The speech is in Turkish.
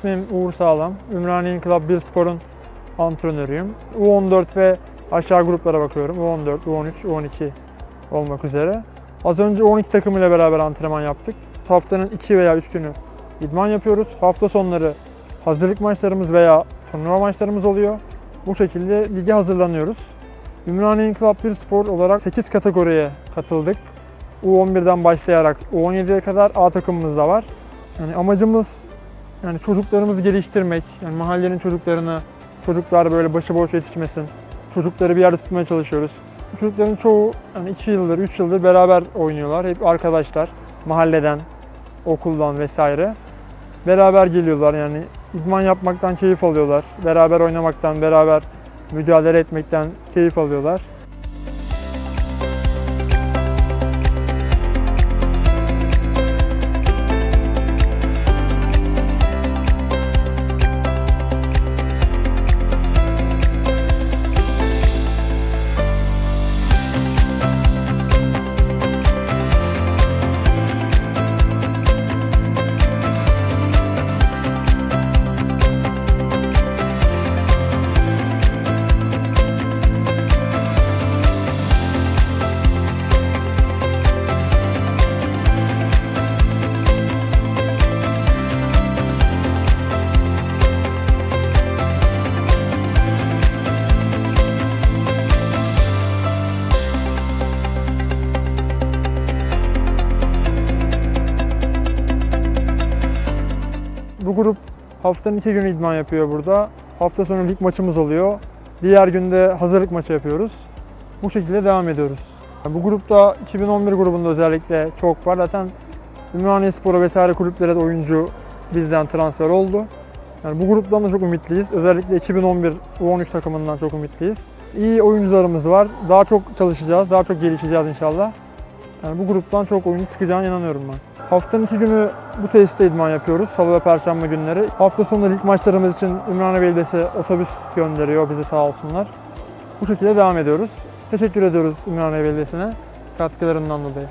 ismim Uğur Sağlam. Ümraniye İnkılap Bir Spor'un antrenörüyüm. U14 ve aşağı gruplara bakıyorum. U14, U13, U12 olmak üzere. Az önce U12 takımıyla beraber antrenman yaptık. Haftanın 2 veya 3 günü idman yapıyoruz. Hafta sonları hazırlık maçlarımız veya turnuva maçlarımız oluyor. Bu şekilde lige hazırlanıyoruz. Ümraniye İnkılap Bir Spor olarak 8 kategoriye katıldık. U11'den başlayarak U17'ye kadar A takımımız da var. Yani amacımız yani çocuklarımızı geliştirmek, yani mahallenin çocuklarını, çocuklar böyle başıboş yetişmesin. Çocukları bir yerde tutmaya çalışıyoruz. Çocukların çoğu yani 2 yıldır, 3 yıldır beraber oynuyorlar. Hep arkadaşlar, mahalleden, okuldan vesaire. Beraber geliyorlar yani idman yapmaktan keyif alıyorlar. Beraber oynamaktan, beraber mücadele etmekten keyif alıyorlar. Grup haftanın iki günü idman yapıyor burada. Hafta sonu lig maçımız oluyor. Diğer günde hazırlık maçı yapıyoruz. Bu şekilde devam ediyoruz. Bu grupta 2011 grubunda özellikle çok var. Zaten Ümraniye Spor'a vesaire kulüplere de oyuncu bizden transfer oldu. Yani bu gruptan da çok ümitliyiz. Özellikle 2011 U13 takımından çok ümitliyiz. İyi oyuncularımız var. Daha çok çalışacağız, daha çok gelişeceğiz inşallah. Yani bu gruptan çok oyuncu çıkacağına inanıyorum ben. Haftanın iki günü bu tesiste idman yapıyoruz. Salı ve Perşembe günleri. Hafta sonu lig maçlarımız için Ümraniye Belediyesi otobüs gönderiyor bize sağ olsunlar. Bu şekilde devam ediyoruz. Teşekkür ediyoruz Ümraniye Belediyesi'ne katkılarından dolayı.